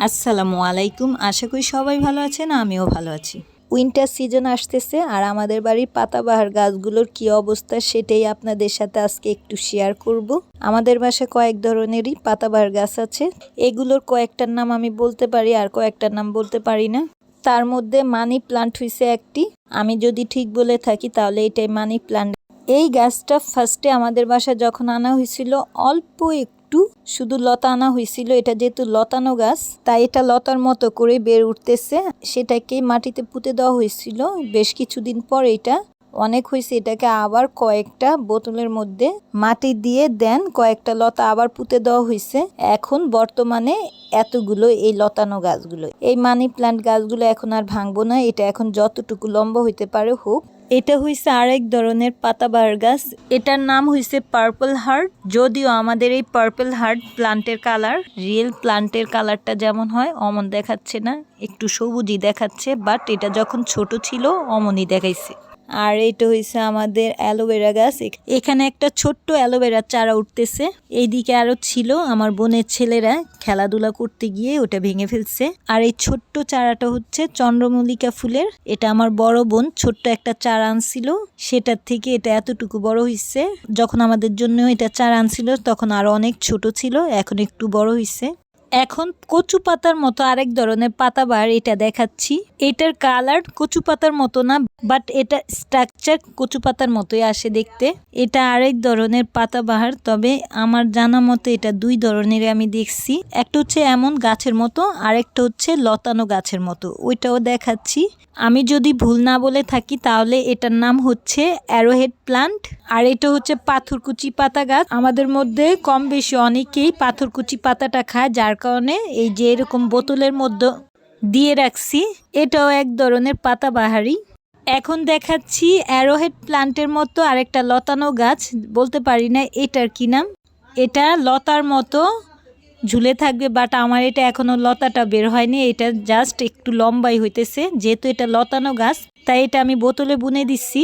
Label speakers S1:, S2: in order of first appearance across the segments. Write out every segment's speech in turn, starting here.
S1: আসসালামু আলাইকুম। আশা করি সবাই ভালো আছেন, আমিও ভালো আছি। উইন্টার সিজন আসতেছে আর আমাদের বাড়ির পাতাবাহার গাছগুলোর কি অবস্থা সেটাই আপনাদের সাথে আজকে একটু শেয়ার করব। আমাদের বাসায় কয়েক ধরনেরই পাতাবাহার গাছ আছে। এগুলোর কয়েকটার নাম আমি বলতে পারি আর কয়েকটার নাম বলতে পারি না। তার মধ্যে মানি প্লান্ট হয়েছে একটি। আমি যদি ঠিক বলে থাকি তাহলে এটাই মানি প্লান্ট। এই গাছটা ফার্স্টে আমাদের বাসায় যখন আনা হয়েছিল অল্প একটু শুধু লতা আনা হয়েছিল এটা যেহেতু লতানো গাছ, তাই এটা লতার মতো করে বের উঠতেছে। সেটাকে মাটিতে পুঁতে দেওয়া হয়েছিল। বেশ কিছুদিন পর এটা অনেক হয়েছে, এটাকে আবার কয়েকটা বোতলের মধ্যে মাটি দিয়ে দেন, কয়েকটা লতা আবার পুঁতে দেওয়া হয়েছে। এখন বর্তমানে এতগুলো এই লতানো গাছগুলো, এই মানি প্লান্ট গাছগুলো এখন আর ভাঙবো না, এটা এখন যতটুকু লম্বা হইতে পারে হোক। এটা হইছে আরেক ধরনের পাতাবাহার গাছ। এটার নাম হইছে পার্পল হার্ট যদিও আমাদের এই পার্পল হার্ট প্লান্টের কালার রিয়েল প্লান্টের কালারটা যেমন হয়, অমন দেখাচ্ছে না। একটু সবুজই দেখাচ্ছে বাট এটা যখন ছোট ছিল, অমনই দেখাইছে। আর এটা হইছে আমাদের অ্যালোভেরা গাছ। এখানে একটা ছোট্ট অ্যালোভেরার চারা উঠতেছে। এইদিকে আরও ছিল আমার বোনের ছেলেরা খেলাধুলা করতে গিয়ে ওটা ভেঙে ফেলছে। আর এই ছোট্ট চারাটা হচ্ছে চন্দ্রমল্লিকা ফুলের। এটা আমার বড় বোন ছোট্ট একটা চারা আনছিল। সেটার থেকে এটা এতটুকু বড় হইছে। যখন আমাদের জন্য এটা চারা আনছিল তখন আরও অনেক ছোট ছিল, এখন একটু বড় হইছে। এখন কচু পাতার মতো আরেক ধরনের পাতাবার এটা দেখাচ্ছি। এটার কালার কচু পাতার মতো না বাট এটা স্ট্রাকচার কচু পাতার মতোই আসে দেখতে। এটা আরেক ধরনের পাতাবাহার, তবে আমার জানা মতো এটা দুই ধরনের আমি দেখছি। একটা হচ্ছে এমন গাছের মতো, আরেকটা হচ্ছে লতানো গাছের মতো। ওইটাও দেখাচ্ছি। আমি যদি ভুল না বলে থাকি, তাহলে এটার নাম হচ্ছে অ্যারোহেড প্লান্ট আর এটা হচ্ছে পাথরকুচি পাতা গাছ। আমাদের মধ্যে কম বেশি অনেকেই পাথরকুচি পাতাটা খায়, যার কারণে এই যে এরকম বোতলের মধ্যে দিয়ে রাখছি, এটাও এক ধরনের পাতাবাহারি। এখন দেখাচ্ছি অ্যারোহেড প্লান্টের মতো আরেকটা লতানো গাছ, বলতে পারি না এটার কি নাম। এটা লতার মতো ঝুলে থাকবে বাট আমার এটা এখনও লতাটা বের হয়নি, এটা জাস্ট একটু লম্বাই হইতেছে, যেহেতু এটা লতানো গাছ, তাই এটা আমি বোতলে বুনে দিচ্ছি।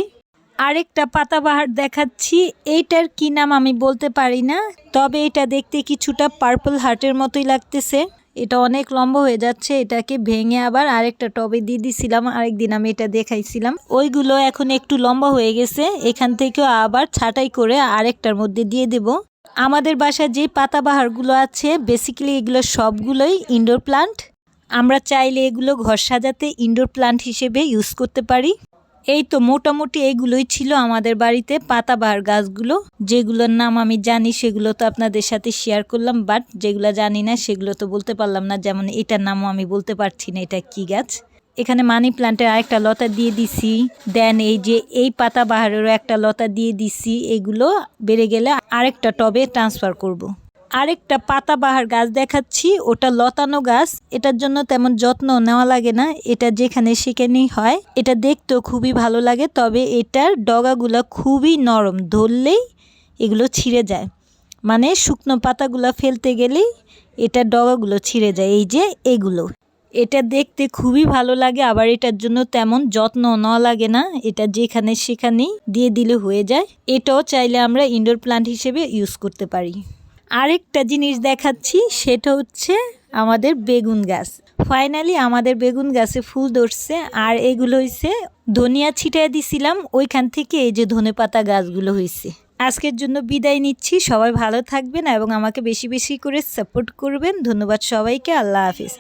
S1: আরেকটা পাতাবাহার দেখাচ্ছি। এইটার কি নাম আমি বলতে পারি না, তবে এটা দেখতে কিছুটা পার্পল হার্টের মতোই লাগতেছে। এটা অনেক লম্বা হয়ে যাচ্ছে, এটাকে ভেঙে আবার আরেকটা টবে দিয়ে দিছিলাম, আরেকদিন আমি এটা দেখাইছিলাম। ওইগুলো এখন একটু লম্বা হয়ে গেছে, এখান থেকেও আবার ছাঁটাই করে আরেকটার মধ্যে দিয়ে দেব। আমাদের বাসায় যে পাতাবাহারগুলো আছে বেসিক্যালি এগুলো সবগুলোই ইনডোর প্লান্ট আমরা চাইলে এগুলো ঘর সাজাতে ইনডোর প্লান্ট হিসেবে ইউজ করতে পারি। এই তো মোটামুটি এইগুলোই ছিল আমাদের বাড়িতে পাতাবাহার গাছগুলো। যেগুলোর নাম আমি জানি, সেগুলো তো আপনাদের সাথে শেয়ার করলাম বাট যেগুলো জানি না, সেগুলো তো বলতে পারলাম না। যেমন এটার নামও আমি বলতে পারছি না, এটা কি গাছ? এখানে মানি প্লান্টের আরেকটা লতা দিয়ে দিছি। দেন এই যে এই পাতাবাহারেরও একটা লতা দিয়ে দিছি। এগুলো বেড়ে গেলে আরেকটা টবে ট্রান্সফার করব। আরেকটা পাতাবাহার গাছ দেখাচ্ছি, ওটা লতানো গাছ। এটার জন্য তেমন যত্ন নেওয়া লাগে না, এটা যেখানে সেখানেই হয়। এটা দেখতেও খুবই ভালো লাগে, তবে এটার ডগাগুলো খুবই নরম, ধরলেই এগুলো ছিঁড়ে যায়। মানে শুকনো পাতাগুলো ফেলতে গেলেই এটার ডগাগুলো ছিঁড়ে যায়, এই যে এগুলো। এটা দেখতে খুবই ভালো লাগে, আবার এটার জন্য তেমন যত্ন নেওয়া লাগে না, এটা যেখানে সেখানেই দিয়ে দিলে হয়ে যায়। এটাও চাইলে আমরা ইনডোর প্লান্ট হিসেবে ইউজ করতে পারি। আরেকটা জিনিস দেখাচ্ছি, সেটা হচ্ছে আমাদের বেগুন গাছ। ফাইনালি আমাদের বেগুন গাছে ফুল ধরছে, আর এগুলো হইছে ধনিয়া ছিটাই দিছিলাম, ওইখান থেকে এই যে ধনে পাতা গাছগুলো হয়েছে আজকের জন্য বিদায় নিচ্ছি, সবাই ভালো থাকবেন এবং আমাকে বেশি বেশি করে সাপোর্ট করবেন। ধন্যবাদ সবাইকে, আল্লাহ হাফিজ।